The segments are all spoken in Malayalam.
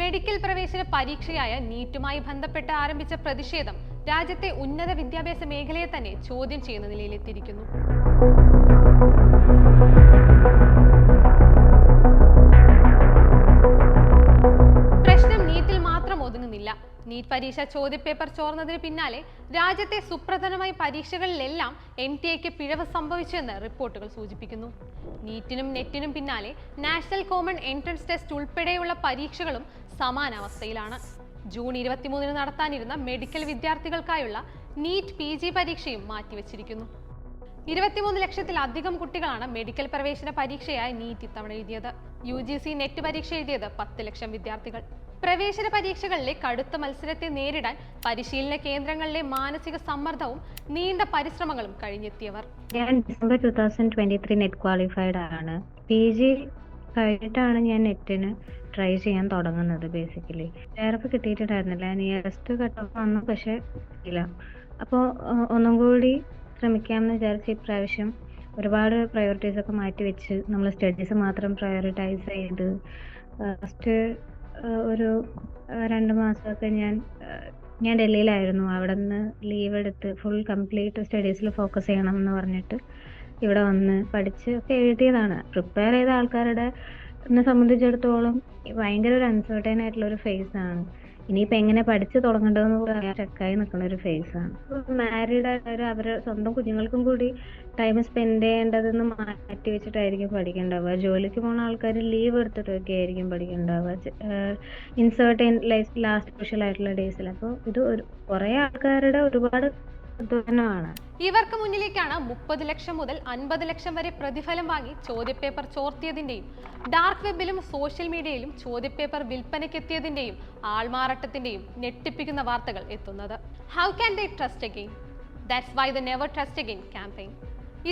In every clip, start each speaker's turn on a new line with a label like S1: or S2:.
S1: മെഡിക്കൽ പ്രവേശന പരീക്ഷയായ നീറ്റുമായി ബന്ധപ്പെട്ട് ആരംഭിച്ച പ്രതിഷേധം രാജ്യത്തെ ഉന്നത വിദ്യാഭ്യാസ മേഖലയെ തന്നെ ചോദ്യം ചെയ്യുന്ന നിലയിലെത്തിയിരിക്കുന്നു. നീറ്റ് പരീക്ഷ ചോദ്യപേപ്പർ ചോർന്നതിന് പിന്നാലെ രാജ്യത്തെ സുപ്രധാനമായ പരീക്ഷകളിലെല്ലാം എൻ ടി എക്ക് പിഴവ് സംഭവിച്ചുവെന്ന് റിപ്പോർട്ടുകൾ സൂചിപ്പിക്കുന്നു. നീറ്റിനും നെറ്റിനും പിന്നാലെ നാഷണൽ കോമൺ എൻട്രൻസ് ടെസ്റ്റ് ഉൾപ്പെടെയുള്ള പരീക്ഷകളും സമാനാവസ്ഥയിലാണ് ജൂൺ ഇരുപത്തിമൂന്നിന് നടത്താനിരുന്ന മെഡിക്കൽ വിദ്യാർത്ഥികൾക്കായുള്ള നീറ്റ് പി ജി പരീക്ഷയും മാറ്റിവെച്ചിരിക്കുന്നു. ഇരുപത്തിമൂന്ന് ലക്ഷത്തിലധികം കുട്ടികളാണ് മെഡിക്കൽ പ്രവേശന പരീക്ഷയായി നീറ്റ് ഇത്തവണ എഴുതിയത്. യു ജി സി നെറ്റ് പരീക്ഷ എഴുതിയത് പത്ത് ലക്ഷം വിദ്യാർത്ഥികൾ. പ്രവേശന പരീക്ഷകളിലെ കടുത്ത മത്സരത്തെ നേരിടാൻ പരിശീലന കേന്ദ്രങ്ങളിലെ മാനസിക സമ്മർദ്ദവും നീണ്ട പരിശ്രമങ്ങളും കഴിഞ്ഞെത്തിയവർ.
S2: ഞാൻ December two thousand twenty three NET qualified ആണ്. പി ജി കഴിഞ്ഞിട്ടാണ് ഞാൻ നെറ്റിന് ട്രൈ ചെയ്യാൻ തുടങ്ങുന്നത് ബേസിക്കലി വേറെ കിട്ടിയിട്ടുണ്ടായിരുന്നില്ല. നിയറസ്റ്റ് കട്ട് വന്നു പക്ഷെ ഇല്ല. അപ്പോൾ ഒന്നും കൂടി ശ്രമിക്കാമെന്ന് വിചാരിച്ച് ഇപ്രാവശ്യം ഒരുപാട് പ്രയോറിറ്റീസ് ഒക്കെ മാറ്റി വെച്ച് നമ്മൾ സ്റ്റഡീസ് മാത്രം പ്രയോറിറ്റൈസ് ചെയ്ത് ഫസ്റ്റ് ഒരു രണ്ട് മാസമൊക്കെ ഞാൻ ഞാൻ ഡൽഹിയിലായിരുന്നു. അവിടെ നിന്ന് ലീവ് എടുത്ത് ഫുൾ കംപ്ലീറ്റ് സ്റ്റഡീസിൽ ഫോക്കസ് ചെയ്യണം എന്ന് പറഞ്ഞിട്ട് ഇവിടെ വന്ന് പഠിച്ച് ഒക്കെ എഴുതിയതാണ്. പ്രിപ്പയർ ചെയ്ത ആൾക്കാരുടെ എന്നെ സംബന്ധിച്ചിടത്തോളം ഭയങ്കര ഒരു അൺസർട്ടൈൻ ആയിട്ടുള്ള ഒരു ഫേസ് ആണ്. ഇനിയിപ്പോൾ എങ്ങനെ പഠിച്ചു തുടങ്ങേണ്ടതെന്ന് സ്റ്റക്കായി നിൽക്കുന്ന ഒരു ഫേസ് ആണ്. മാരീഡ് ആയവർ അവരെ സ്വന്തം കുഞ്ഞുങ്ങൾക്കും കൂടി ടൈം സ്പെൻഡ് ചെയ്യേണ്ടതെന്ന് മാറ്റി വെച്ചിട്ടായിരിക്കും പഠിക്കേണ്ടാവുക ജോലിക്ക് പോണ ആൾക്കാർ ലീവ് എടുത്തിട്ടൊക്കെ ആയിരിക്കും പഠിക്കേണ്ടാവുക ഇൻസേർട്ട് ലൈഫ് ലാസ്റ്റ് ക്രൂഷ്യൽ ആയിട്ടുള്ള ഡേയ്സിൽ അപ്പോൾ ഇത് ഒരു കുറേ ആൾക്കാരുടെ ഒരുപാട്
S1: ഇവർക്ക് മുന്നിലേക്കാണ് മുപ്പത് ലക്ഷം മുതൽ അൻപത് ലക്ഷം വരെ പ്രതിഫലം വാങ്ങി ചോദ്യപേപ്പർ ചോർത്തിയതിന്റെയും ഡാർക്ക് വെബിലും സോഷ്യൽ മീഡിയയിലും ചോദ്യപേപ്പർ വിൽപ്പനയ്ക്കെത്തിയതിന്റെയും ആൾമാറാട്ടത്തിന്റെയും ഞെട്ടിപ്പിക്കുന്ന വാർത്തകൾ എത്തുന്നത്. How can they trust again that's why the never trust again campaign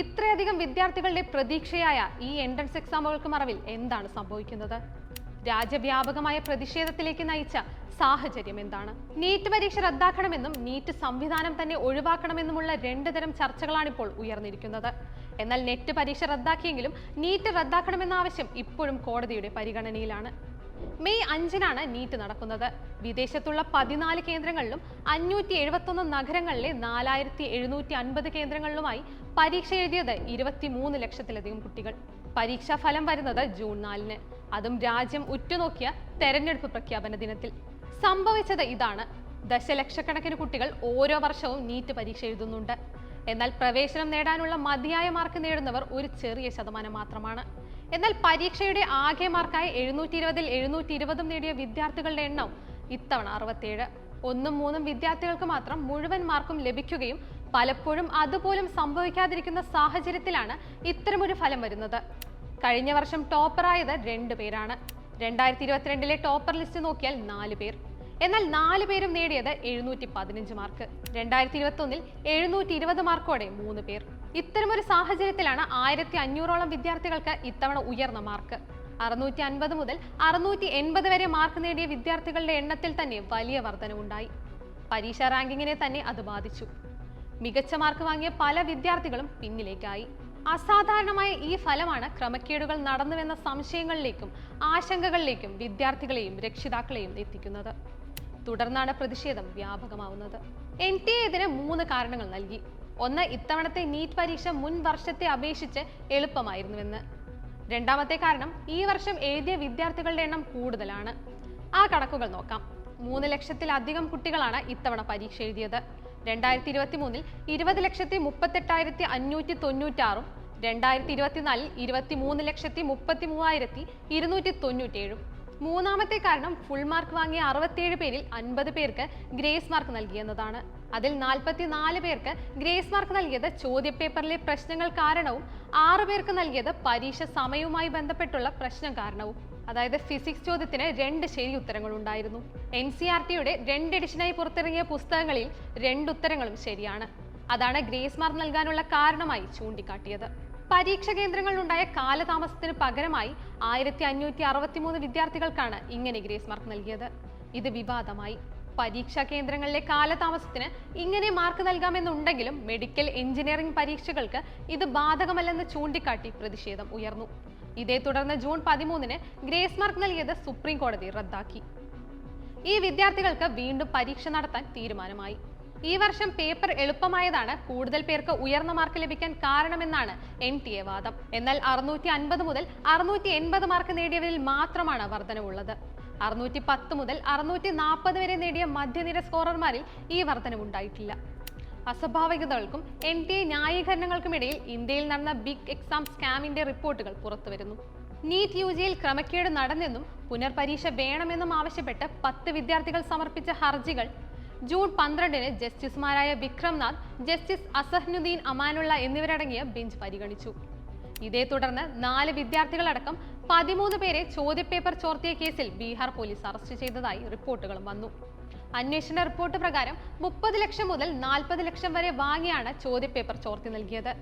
S1: ഇത്രയധികം വിദ്യാർത്ഥികളുടെ പ്രതീക്ഷയായ ഈ എൻട്രൻസ് എക്സാമുകൾക്ക് മറവിൽ എന്താണ് സംഭവിക്കുന്നത്? രാജ്യവ്യാപകമായ പ്രതിഷേധത്തിലേക്ക് നയിച്ച സാഹചര്യം എന്താണ്? നീറ്റ് പരീക്ഷ റദ്ദാക്കണമെന്നും നീറ്റ് സംവിധാനം തന്നെ ഒഴിവാക്കണമെന്നുമുള്ള രണ്ട് തരം ചർച്ചകളാണിപ്പോൾ ഉയർന്നിരിക്കുന്നത്. എന്നാൽ നെറ്റ് പരീക്ഷ റദ്ദാക്കിയെങ്കിലും നീറ്റ് റദ്ദാക്കണമെന്ന ആവശ്യം ഇപ്പോഴും കോടതിയുടെ പരിഗണനയിലാണ്. മെയ് അഞ്ചിനാണ് നീറ്റ് നടക്കുന്നത്. വിദേശത്തുള്ള പതിനാല് കേന്ദ്രങ്ങളിലും അഞ്ഞൂറ്റി എഴുപത്തൊന്ന് നഗരങ്ങളിലെ നാലായിരത്തി എഴുന്നൂറ്റി അൻപത് കേന്ദ്രങ്ങളിലുമായി പരീക്ഷ എഴുതിയത് ഇരുപത്തിമൂന്ന് ലക്ഷത്തിലധികം കുട്ടികൾ. പരീക്ഷാ ഫലം വരുന്നത് ജൂൺ നാലിന്. അതും രാജ്യം ഉറ്റുനോക്കിയ തെരഞ്ഞെടുപ്പ് പ്രഖ്യാപന ദിനത്തിൽ. സംഭവിച്ചത് ഇതാണ്. ദശലക്ഷക്കണക്കിന് കുട്ടികൾ ഓരോ വർഷവും നീറ്റ് പരീക്ഷ എഴുതുന്നുണ്ട്. എന്നാൽ പ്രവേശനം നേടാനുള്ള മതിയായ മാർക്ക് നേടുന്നവർ ഒരു ചെറിയ ശതമാനം മാത്രമാണ്. എന്നാൽ പരീക്ഷയുടെ ആകെ മാർക്കായ എഴുന്നൂറ്റി ഇരുപതിൽ എഴുന്നൂറ്റി ഇരുപതും നേടിയ വിദ്യാർത്ഥികളുടെ എണ്ണം ഇത്തവണ അറുപത്തേഴ് ഒന്നും മൂന്നും വിദ്യാർത്ഥികൾക്ക് മാത്രം മുഴുവൻ മാർക്കും ലഭിക്കുകയും പലപ്പോഴും അതുപോലും സംഭവിക്കാതിരിക്കുന്ന സാഹചര്യത്തിലാണ് ഇത്തരമൊരു ഫലം വരുന്നത്. കഴിഞ്ഞ വർഷം ടോപ്പറായത് രണ്ട് പേരാണ്. രണ്ടായിരത്തി ഇരുപത്തിരണ്ടിലെ ടോപ്പർ ലിസ്റ്റ് നോക്കിയാൽ നാല് പേർ. എന്നാൽ നാല് പേരും നേടിയത് എഴുന്നൂറ്റി പതിനഞ്ച് മാർക്ക് രണ്ടായിരത്തി ഇരുപത്തി ഒന്നിൽ എഴുന്നൂറ്റി ഇരുപത് മാർക്കോടെ മൂന്ന് പേർ. ഇത്തരമൊരു സാഹചര്യത്തിലാണ് ആയിരത്തി അഞ്ഞൂറോളം വിദ്യാർത്ഥികൾക്ക് ഇത്തവണ ഉയർന്ന മാർക്ക് അറുന്നൂറ്റി അൻപത് മുതൽ അറുന്നൂറ്റി എൺപത് വരെ മാർക്ക് നേടിയ വിദ്യാർത്ഥികളുടെ എണ്ണത്തിൽ തന്നെ വലിയ വർധനവുണ്ടായി പരീക്ഷാ റാങ്കിങ്ങിനെ തന്നെ അത് ബാധിച്ചു. മികച്ച മാർക്ക് വാങ്ങിയ പല വിദ്യാർത്ഥികളും പിന്നിലേക്കായി. അസാധാരണമായ ഈ ഫലമാണ് ക്രമക്കേടുകൾ നടന്നുവെന്ന സംശയങ്ങളിലേക്കും ആശങ്കകളിലേക്കും വിദ്യാർത്ഥികളെയും രക്ഷിതാക്കളെയും എത്തിക്കുന്നത്. തുടർന്നാണ് പ്രതിഷേധം വ്യാപകമാവുന്നത്. എൻ ടി എ ഇതിന് മൂന്ന് കാരണങ്ങൾ നൽകി. ഒന്ന് ഇത്തവണത്തെ നീറ്റ് പരീക്ഷ മുൻ വർഷത്തെ അപേക്ഷിച്ച് എളുപ്പമായിരുന്നുവെന്ന്. രണ്ടാമത്തെ കാരണം ഈ വർഷം എഴുതിയ വിദ്യാർത്ഥികളുടെ എണ്ണം കൂടുതലാണ്. ആ കണക്കുകൾ നോക്കാം. മൂന്ന് ലക്ഷത്തിലധികം കുട്ടികളാണ് ഇത്തവണ പരീക്ഷ എഴുതിയത്. രണ്ടായിരത്തി ഇരുപത്തി മൂന്നിൽ ഇരുപത് ലക്ഷത്തി മുപ്പത്തെട്ടായിരത്തി അഞ്ഞൂറ്റി തൊണ്ണൂറ്റാറും രണ്ടായിരത്തി ഇരുപത്തിനാലിൽ ഇരുപത്തി മൂന്ന് ലക്ഷത്തി മുപ്പത്തി മൂവായിരത്തി ഇരുന്നൂറ്റി തൊണ്ണൂറ്റേഴും മൂന്നാമത്തെ കാരണം ഫുൾ മാർക്ക് വാങ്ങിയ അറുപത്തിയേഴ് പേരിൽ അൻപത് പേർക്ക് ഗ്രേസ് മാർക്ക് നൽകിയെന്നതാണ്. അതിൽ നാൽപ്പത്തി നാല് പേർക്ക് ഗ്രേസ് മാർക്ക് നൽകിയത് ചോദ്യപേപ്പറിലെ പ്രശ്നങ്ങൾ കാരണവും ആറ് പേർക്ക് നൽകിയത് പരീക്ഷ സമയവുമായി ബന്ധപ്പെട്ടുള്ള പ്രശ്നം കാരണവും. അതായത് ഫിസിക്സ് ചോദ്യത്തിന് രണ്ട് ശരി ഉത്തരങ്ങൾ ഉണ്ടായിരുന്നു എൻ സി ആർ ടിയുടെ രണ്ട് എഡിഷനായി പുറത്തിറങ്ങിയ പുസ്തകങ്ങളിൽ രണ്ട് ഉത്തരങ്ങളും ശരിയാണ്. അതാണ് ഗ്രേസ് മാർക്ക് നൽകാനുള്ള കാരണമായി ചൂണ്ടിക്കാട്ടിയത്. പരീക്ഷ കേന്ദ്രങ്ങളിലുണ്ടായ കാലതാമസത്തിന് പകരമായി ആയിരത്തി അഞ്ഞൂറ്റി അറുപത്തി മൂന്ന് വിദ്യാർത്ഥികൾക്കാണ് ഇങ്ങനെ ഗ്രേസ് മാർക്ക് നൽകിയത്. ഇത് വിവാദമായി. പരീക്ഷാ കേന്ദ്രങ്ങളിലെ കാലതാമസത്തിന് ഇങ്ങനെ മാർക്ക് നൽകാമെന്നുണ്ടെങ്കിലും മെഡിക്കൽ എഞ്ചിനീയറിംഗ് പരീക്ഷകൾക്ക് ഇത് ബാധകമല്ലെന്ന് ചൂണ്ടിക്കാട്ടി പ്രതിഷേധം ഉയർന്നു. ഇതേ തുടർന്ന് ജൂൺ പതിമൂന്നിന് ഗ്രേസ് മാർക്ക് നൽകിയത് സുപ്രീം കോടതി റദ്ദാക്കി. ഈ വിദ്യാർത്ഥികൾക്ക് വീണ്ടും പരീക്ഷ നടത്താൻ തീരുമാനമായി. ഈ വർഷം പേപ്പർ എളുപ്പമായതാണ് കൂടുതൽ പേർക്ക് ഉയർന്ന മാർക്ക് ലഭിക്കാൻ കാരണമെന്നാണ് എൻ ടി എ വാദം. എന്നാൽ അറുന്നൂറ്റി അൻപത് മുതൽ അറുന്നൂറ്റി എൺപത് മാർക്ക് നേടിയവരിൽ മാത്രമാണ് വർധനവുള്ളത്. അറുന്നൂറ്റി പത്ത് മുതൽ അറുന്നൂറ്റി നാൽപ്പത് വരെ നേടിയ മധ്യനിര സ്കോറർമാരിൽ ഈ വർധനവുണ്ടായിട്ടില്ല. അസ്വാഭാവികതകൾക്കും എൻ ടി എ ന്യായീകരണങ്ങൾക്കുമിടയിൽ ഇന്ത്യയിൽ നടന്ന ബിഗ് എക്സാം സ്കാമിന്റെ റിപ്പോർട്ടുകൾ പുറത്തുവരുന്നു. നീറ്റ് യു ജിയിൽ ക്രമക്കേട് നടന്നെന്നും പുനർപരീക്ഷ വേണമെന്നും ആവശ്യപ്പെട്ട് പത്ത് വിദ്യാർത്ഥികൾ സമർപ്പിച്ച ഹർജികൾ. ജൂൺ പന്ത്രണ്ടിന് ജസ്റ്റിസുമാരായ വിക്രംനാഥ് ജസ്റ്റിസ് അസഹ്നുദ്ദീൻ അമാനുള്ള എന്നിവരടങ്ങിയ ബെഞ്ച് പരിഗണിച്ചു. ഇതേ തുടർന്ന് നാല് വിദ്യാർത്ഥികളടക്കം പതിമൂന്ന് പേരെ ചോദ്യപേപ്പർ ചോർത്തിയ കേസിൽ ബീഹാർ പോലീസ് അറസ്റ്റ് ചെയ്തതായി റിപ്പോർട്ടുകളും വന്നു. അന്വേഷണ റിപ്പോർട്ട് പ്രകാരം മുപ്പത് ലക്ഷം മുതൽ നാൽപ്പത് ലക്ഷം വരെ വാങ്ങിയാണ് ചോദ്യപേപ്പർ ചോർത്തി നൽകിയത്.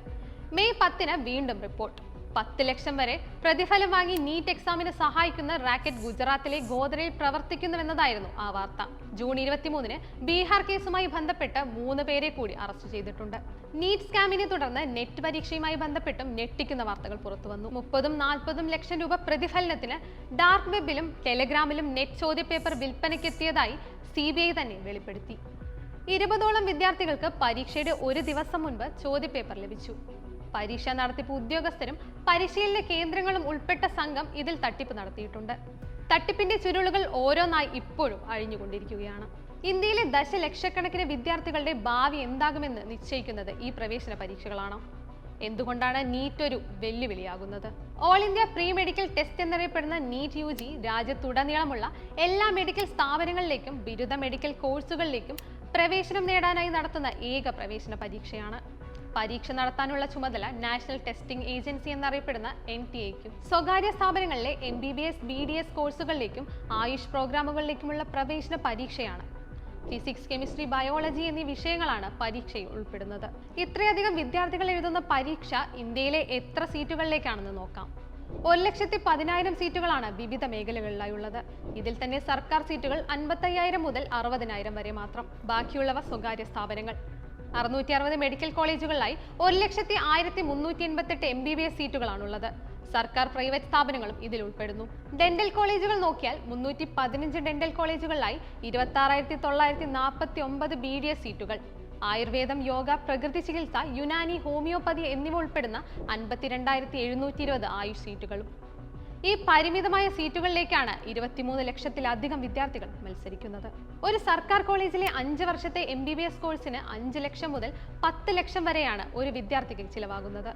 S1: മെയ് പത്തിന് വീണ്ടും റിപ്പോർട്ട്. പത്ത് ലക്ഷം വരെ പ്രതിഫലം വാങ്ങി നീറ്റ് എക്സാമിന് സഹായിക്കുന്ന റാക്കറ്റ് ഗുജറാത്തിലെ ഗോദ്രയിൽ പ്രവർത്തിക്കുന്നുവെന്നതായിരുന്നു ആ വാർത്ത. ജൂൺ ഇരുപത്തിമൂന്നിന് ബീഹാർ കേസുമായി ബന്ധപ്പെട്ട് മൂന്ന് പേരെ കൂടി അറസ്റ്റ് ചെയ്തിട്ടുണ്ട്. നീറ്റ് സ്കാമിനെ തുടർന്ന് നെറ്റ് പരീക്ഷയുമായി ബന്ധപ്പെട്ടും ഞെട്ടിക്കുന്ന വാർത്തകൾ പുറത്തു വന്നു. മുപ്പതും നാൽപ്പതും ലക്ഷം രൂപ പ്രതിഫലനത്തിന് ഡാർക്ക് വെബിലും ടെലഗ്രാമിലും നെറ്റ് ചോദ്യപേപ്പർ വിൽപ്പനയ്ക്കെത്തിയതായി സി ബി ഐ തന്നെ വെളിപ്പെടുത്തി. ഇരുപതോളം വിദ്യാർത്ഥികൾക്ക് പരീക്ഷയുടെ ഒരു ദിവസം മുൻപ് ചോദ്യപേപ്പർ ലഭിച്ചു. പരീക്ഷ നടത്തിപ്പ് ഉദ്യോഗസ്ഥരും പരിശീലന കേന്ദ്രങ്ങളും ഉൾപ്പെട്ട സംഘം ഇതിൽ തട്ടിപ്പ് നടത്തിയിട്ടുണ്ട്. തട്ടിപ്പിന്റെ ചുരുളുകൾ ഓരോന്നായി ഇപ്പോഴും അഴിഞ്ഞുകൊണ്ടിരിക്കുകയാണ്. ഇന്ത്യയിലെ ദശലക്ഷക്കണക്കിന് വിദ്യാർത്ഥികളുടെ ഭാവി എന്താകുമെന്ന് നിശ്ചയിക്കുന്നത് ഈ പ്രവേശന പരീക്ഷകളാണ്. എന്തുകൊണ്ടാണ് നീറ്റ് ഒരു വെല്ലുവിളിയാകുന്നത്? All India pre medical test എന്നറിയപ്പെടുന്ന നീറ്റ് യു ജി രാജ്യത്തുടനീളമുള്ള എല്ലാ മെഡിക്കൽ സ്ഥാപനങ്ങളിലേക്കും ബിരുദ മെഡിക്കൽ കോഴ്സുകളിലേക്കും പ്രവേശനം നേടാനായി നടത്തുന്ന ഏക പ്രവേശന പരീക്ഷയാണ്. പരീക്ഷ നടത്താനുള്ള ചുമതല നാഷണൽ ടെസ്റ്റിംഗ് ഏജൻസി എന്നറിയപ്പെടുന്ന എൻ ടി എക്കും സ്വകാര്യ സ്ഥാപനങ്ങളിലെ M B B S B D S കോഴ്സുകളിലേക്കും AYUSH പ്രോഗ്രാമുകളിലേക്കുമുള്ള പ്രവേശന പരീക്ഷയാണ്. ഫിസിക്സ് കെമിസ്ട്രി ബയോളജി എന്നീ വിഷയങ്ങളാണ് പരീക്ഷയിൽ ഉൾപ്പെടുന്നത്. ഇത്രയധികം വിദ്യാർത്ഥികൾ എഴുതുന്ന പരീക്ഷ ഇന്ത്യയിലെ എത്ര സീറ്റുകളിലേക്കാണെന്ന് നോക്കാം. ഒരു ലക്ഷത്തി പതിനായിരം സീറ്റുകളാണ് വിവിധ മേഖലകളിലായി ഉള്ളത് ഇതിൽ തന്നെ സർക്കാർ സീറ്റുകൾ അൻപത്തയ്യായിരം മുതൽ അറുപതിനായിരം വരെ മാത്രം. ബാക്കിയുള്ളവ സ്വകാര്യ സ്ഥാപനങ്ങൾ. അറുന്നൂറ്റി അറുപത് മെഡിക്കൽ കോളേജുകളിലായി ഒരു ലക്ഷത്തി ആയിരത്തി മുന്നൂറ്റി എൺപത്തെട്ട് എം ബി ബി എസ് സീറ്റുകളാണുള്ളത്. സർക്കാർ പ്രൈവറ്റ് സ്ഥാപനങ്ങളും ഇതിൽ ഉൾപ്പെടുന്നു. ഡെന്റൽ കോളേജുകൾ നോക്കിയാൽ മുന്നൂറ്റി പതിനഞ്ച് ഡെന്റൽ കോളേജുകളിലായി ഇരുപത്തി ആറായിരത്തി തൊള്ളായിരത്തി നാൽപ്പത്തി ഒമ്പത് ബി ഡി എസ് സീറ്റുകൾ. ആയുർവേദം യോഗ പ്രകൃതി ചികിത്സ യുനാനി ഹോമിയോപ്പതി എന്നിവ ഉൾപ്പെടുന്ന അൻപത്തിരണ്ടായിരത്തി എഴുന്നൂറ്റി ഇരുപത് ആയുഷ് സീറ്റുകളും. ഈ പരിമിതമായ സീറ്റുകളിലേക്കാണ് ഇരുപത്തിമൂന്ന് ലക്ഷത്തിലധികം വിദ്യാർത്ഥികൾ മത്സരിക്കുന്നത്. ഒരു സർക്കാർ കോളേജിലെ അഞ്ച് വർഷത്തെ എം ബി ബി എസ് കോഴ്സിന് അഞ്ച് ലക്ഷം മുതൽ പത്ത് ലക്ഷം വരെയാണ് ഒരു വിദ്യാർത്ഥിക്ക് ചിലവാകുന്നത്.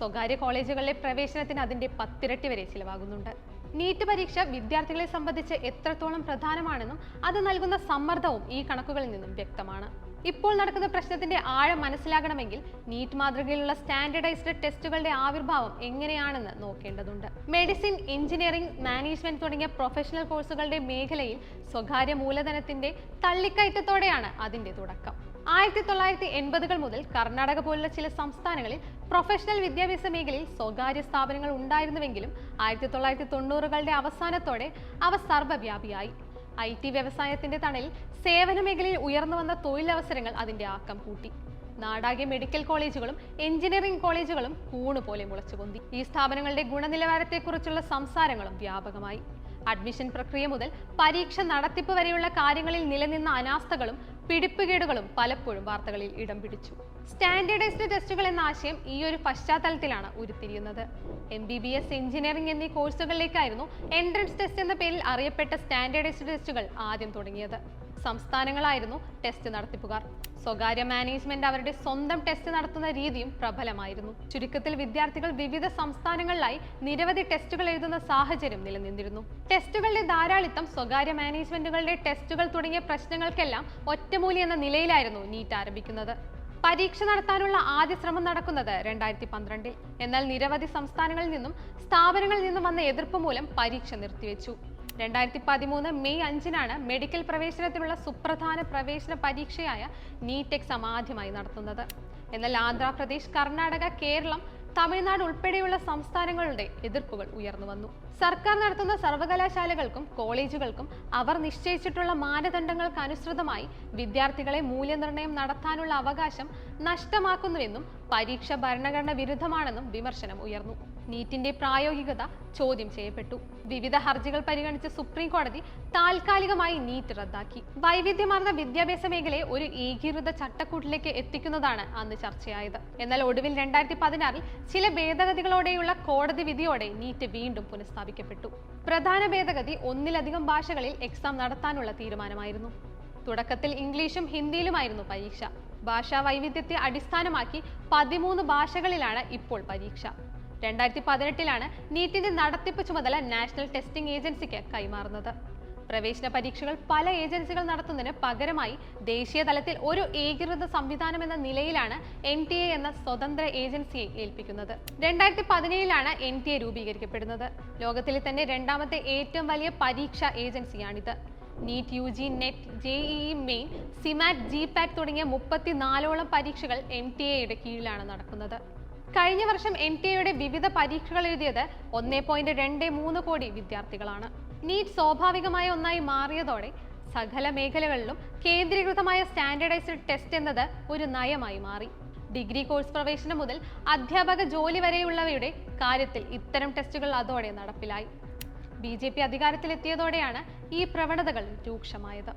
S1: സ്വകാര്യ കോളേജുകളിലെ പ്രവേശനത്തിന് അതിന്റെ പത്തിരട്ടി വരെ ചിലവാകുന്നുണ്ട്. നീറ്റ് പരീക്ഷ വിദ്യാർത്ഥികളെ സംബന്ധിച്ച് എത്രത്തോളം പ്രധാനമാണെന്നും അത് നൽകുന്ന സമ്മർദ്ദവും ഈ കണക്കുകളിൽ നിന്നും വ്യക്തമാണ്. ഇപ്പോൾ നടക്കുന്ന പ്രശ്നത്തിന്റെ ആഴം മനസ്സിലാകണമെങ്കിൽ നീറ്റ് മാതൃകയിലുള്ള സ്റ്റാൻഡേർഡൈസ്ഡ് ടെസ്റ്റുകളുടെ ആവിർഭാവം എങ്ങനെയാണെന്ന് നോക്കേണ്ടതുണ്ട്. മെഡിസിൻ എഞ്ചിനീയറിംഗ് മാനേജ്മെന്റ് തുടങ്ങിയ പ്രൊഫഷണൽ കോഴ്സുകളുടെ മേഖലയിൽ സ്വകാര്യ മൂലധനത്തിന്റെ തള്ളിക്കയറ്റത്തോടെയാണ് അതിന്റെ തുടക്കം. ആയിരത്തി തൊള്ളായിരത്തി എൺപതുകൾ മുതൽ കർണാടക പോലുള്ള ചില സംസ്ഥാനങ്ങളിൽ പ്രൊഫഷണൽ വിദ്യാഭ്യാസ മേഖലയിൽ സ്വകാര്യ സ്ഥാപനങ്ങൾ ഉണ്ടായിരുന്നുവെങ്കിലും ആയിരത്തി തൊള്ളായിരത്തി തൊണ്ണൂറുകളുടെ അവസാനത്തോടെ അവ സർവവ്യാപിയായി. ഐ ടി വ്യവസായത്തിന്റെ തണൽ സേവന മേഖലയിൽ ഉയർന്നു വന്ന തൊഴിലവസരങ്ങൾ അതിന്റെ ആക്കം കൂട്ടി. നാടാകെ മെഡിക്കൽ കോളേജുകളും എഞ്ചിനീയറിംഗ് കോളേജുകളും കൂണുപോലെ മുളച്ചുപൊന്തി ഈ സ്ഥാപനങ്ങളുടെ ഗുണനിലവാരത്തെക്കുറിച്ചുള്ള സംസാരങ്ങളും വ്യാപകമായി. അഡ്മിഷൻ പ്രക്രിയ മുതൽ പരീക്ഷ നടത്തിപ്പ് വരെയുള്ള കാര്യങ്ങളിൽ നിലനിന്ന അനാസ്ഥകളും പിടിപ്പുകേടുകളും പലപ്പോഴും വാർത്തകളിൽ ഇടം പിടിച്ചു. സ്റ്റാൻഡേർഡൈസ്ഡ് ടെസ്റ്റുകൾ എന്ന ആശയം ഈ ഒരു പശ്ചാത്തലത്തിലാണ് ഉരുത്തിരിയുന്നത്. M B B S engineering എന്നീ കോഴ്സുകളിലേക്കായിരുന്നു എൻട്രൻസ് ടെസ്റ്റ് എന്ന പേരിൽ അറിയപ്പെട്ട സ്റ്റാൻഡേർഡൈസ്ഡ് ടെസ്റ്റുകൾ ആദ്യം തുടങ്ങിയത്. സംസ്ഥാനങ്ങളായിരുന്നു ടെസ്റ്റ് നടത്തിപ്പുകാർ. സ്വകാര്യ മാനേജ്മെന്റ് അവരുടെ സ്വന്തം ടെസ്റ്റ് നടത്തുന്ന രീതിയും പ്രബലമായിരുന്നു. ചുരുക്കത്തിൽ വിദ്യാർത്ഥികൾ വിവിധ സംസ്ഥാനങ്ങളിലായി നിരവധി ടെസ്റ്റുകൾ എഴുതുന്ന സാഹചര്യം നിലനിന്നിരുന്നു. ടെസ്റ്റുകളുടെ ധാരാളിത്തം സ്വകാര്യ മാനേജ്മെന്റുകളുടെ ടെസ്റ്റുകൾ തുടങ്ങിയ പ്രശ്നങ്ങൾക്കെല്ലാം ഒറ്റമൂലി എന്ന നിലയിലായിരുന്നു നീറ്റ് ആരംഭിക്കുന്നത്. പരീക്ഷ നടത്താനുള്ള ആദ്യ ശ്രമം നടക്കുന്നത് രണ്ടായിരത്തി പന്ത്രണ്ടിൽ എന്നാൽ നിരവധി സംസ്ഥാനങ്ങളിൽ നിന്നും സ്ഥാപനങ്ങളിൽ നിന്നും വന്ന എതിർപ്പ് മൂലം പരീക്ഷ നിർത്തിവെച്ചു. രണ്ടായിരത്തി പതിമൂന്ന് മെയ് അഞ്ചിനാണ് മെഡിക്കൽ പ്രവേശനത്തിനുള്ള സുപ്രധാന പ്രവേശന പരീക്ഷയായ നീറ്റ് എക്സാം ആദ്യമായി നടത്തുന്നത്. എന്നാൽ ആന്ധ്രാപ്രദേശ് കർണാടക കേരളം തമിഴ്നാട് ഉൾപ്പെടെയുള്ള സംസ്ഥാനങ്ങളുടെ എതിർപ്പുകൾ ഉയർന്നു വന്നു. സർക്കാർ നടത്തുന്ന സർവകലാശാലകൾക്കും കോളേജുകൾക്കും അവർ നിശ്ചയിച്ചിട്ടുള്ള മാനദണ്ഡങ്ങൾക്ക് അനുസൃതമായി വിദ്യാർത്ഥികളെ മൂല്യനിർണയം നടത്താനുള്ള അവകാശം നഷ്ടമാക്കുന്നുവെന്നും പരീക്ഷ ഭരണഘടന വിരുദ്ധമാണെന്നും വിമർശനം ഉയർന്നു. നീറ്റിന്റെ പ്രായോഗികത ചോദ്യം ചെയ്യപ്പെട്ടു. വിവിധ ഹർജികൾ പരിഗണിച്ച സുപ്രീം കോടതി താൽക്കാലികമായി നീറ്റ് റദ്ദാക്കി. വൈവിധ്യമാർന്ന വിദ്യാഭ്യാസ മേഖലയെ ഒരു ഏകീകൃത ചട്ടക്കൂട്ടിലേക്ക് എത്തിക്കുന്നതാണ് അന്ന് ചർച്ചയായത്. എന്നാൽ ഒടുവിൽ രണ്ടായിരത്തി പതിനാറിൽ ചില ഭേദഗതികളോടെയുള്ള കോടതി വിധിയോടെ നീറ്റ് വീണ്ടും പുനഃസ്ഥാപിക്കപ്പെട്ടു. പ്രധാന ഭേദഗതി ഒന്നിലധികം ഭാഷകളിൽ എക്സാം നടത്താനുള്ള തീരുമാനമായിരുന്നു. തുടക്കത്തിൽ ഇംഗ്ലീഷും ഹിന്ദിയിലുമായിരുന്നു പരീക്ഷ. ഭാഷാ വൈവിധ്യത്തെ അടിസ്ഥാനമാക്കി പതിമൂന്ന് ഭാഷകളിലാണ് ഇപ്പോൾ പരീക്ഷ. രണ്ടായിരത്തി പതിനെട്ടിലാണ് നീറ്റിന്റെ നടത്തിപ്പ് ചുമതല നാഷണൽ ടെസ്റ്റിംഗ് ഏജൻസിക്ക് കൈമാറുന്നത്. പ്രവേശന പരീക്ഷകൾ പല ഏജൻസികൾ നടത്തുന്നതിന് പകരമായി ദേശീയ തലത്തിൽ ഒരു ഏകീകൃത സംവിധാനം എന്ന നിലയിലാണ് എൻ ടി എ എന്ന സ്വതന്ത്ര ഏജൻസിയെ ഏൽപ്പിക്കുന്നത്. രണ്ടായിരത്തി പതിനേഴിലാണ് എൻ ടി എ രൂപീകരിക്കപ്പെടുന്നത്. ലോകത്തിലെ തന്നെ രണ്ടാമത്തെ ഏറ്റവും വലിയ പരീക്ഷാ ഏജൻസിയാണിത്. NEET U G NET J E main CMAT G PAT തുടങ്ങിയ മുപ്പത്തിനാലോളം പരീക്ഷകൾ എൻ ടി എയുടെ കീഴിലാണ് നടക്കുന്നത്. കഴിഞ്ഞ വർഷം എൻ ടി എയുടെ വിവിധ പരീക്ഷകൾ എഴുതിയത് ഒന്നേ പോയിന്റ് രണ്ട് മൂന്ന് കോടി വിദ്യാർത്ഥികളാണ്. നീറ്റ് സ്വാഭാവികമായ ഒന്നായി മാറിയതോടെ സകല മേഖലകളിലും കേന്ദ്രീകൃതമായ സ്റ്റാൻഡേർഡൈസ്ഡ് ടെസ്റ്റ് എന്നത് ഒരു നയമായി മാറി. ഡിഗ്രി കോഴ്സ് പ്രവേശനം മുതൽ അധ്യാപക ജോലി വരെയുള്ളവയുടെ കാര്യത്തിൽ ഇത്തരം ടെസ്റ്റുകൾ അതോടെ നടപ്പിലായി. ബി ജെ പി അധികാരത്തിലെത്തിയതോടെയാണ് ഈ പ്രവണതകൾ രൂക്ഷമായത്.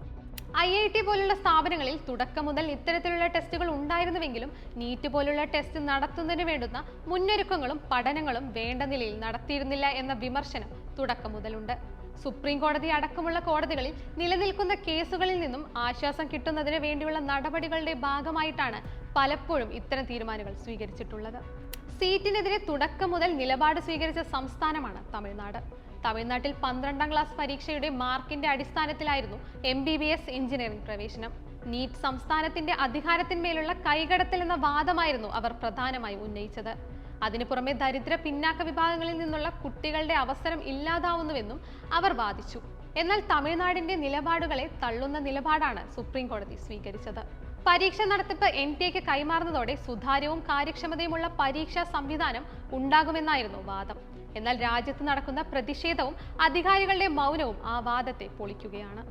S1: ഐ ഐ ടി പോലുള്ള സ്ഥാപനങ്ങളിൽ തുടക്കം മുതൽ ഇത്തരത്തിലുള്ള ടെസ്റ്റുകൾ ഉണ്ടായിരുന്നുവെങ്കിലും നീറ്റ് പോലുള്ള ടെസ്റ്റ് നടത്തുന്നതിന് വേണ്ടുന്ന മുന്നൊരുക്കങ്ങളും പഠനങ്ങളും വേണ്ട നിലയിൽ നടത്തിയിരുന്നില്ല എന്ന വിമർശനം തുടക്കം മുതലുണ്ട്. സുപ്രീം കോടതി അടക്കമുള്ള കോടതികളിൽ നിലനിൽക്കുന്ന കേസുകളിൽ നിന്നും ആശ്വാസം കിട്ടുന്നതിന് വേണ്ടിയുള്ള നടപടികളുടെ ഭാഗമായിട്ടാണ് പലപ്പോഴും ഇത്തരം തീരുമാനങ്ങൾ സ്വീകരിച്ചിട്ടുള്ളത്. സീറ്റിനെതിരെ തുടക്കം മുതൽ നിലപാട് സ്വീകരിച്ച സംസ്ഥാനമാണ് തമിഴ്നാട്. തമിഴ്നാട്ടിൽ പന്ത്രണ്ടാം ക്ലാസ് പരീക്ഷയുടെ മാർക്കിന്റെ അടിസ്ഥാനത്തിലായിരുന്നു M B B S engineering പ്രവേശനം. നീറ്റ് സംസ്ഥാനത്തിന്റെ അധികാരത്തിന്മേലുള്ള കൈകടത്തൽ എന്ന വാദമായിരുന്നു അവർ പ്രധാനമായും ഉന്നയിച്ചത്. അതിനു പുറമെ ദരിദ്ര പിന്നാക്ക വിഭാഗങ്ങളിൽ നിന്നുള്ള കുട്ടികളുടെ അവസരം ഇല്ലാതാവുന്നുവെന്നും അവർ വാദിച്ചു. എന്നാൽ തമിഴ്നാടിന്റെ നിലപാടുകളെ തള്ളുന്ന നിലപാടാണ് സുപ്രീം കോടതി സ്വീകരിച്ചത്. പരീക്ഷ നടത്തിപ്പ് എൻ ടി എക്ക് കൈമാറുന്നതോടെ സുതാര്യവും കാര്യക്ഷമതയുമുള്ള പരീക്ഷാ സംവിധാനം ഉണ്ടാകുമെന്നായിരുന്നു വാദം. എന്നാൽ രാജ്യത്ത് നടക്കുന്ന പ്രതിഷേധവും അധികാരികളുടെ മൗനവും ആ വാദത്തെ പൊളിക്കുകയാണ്.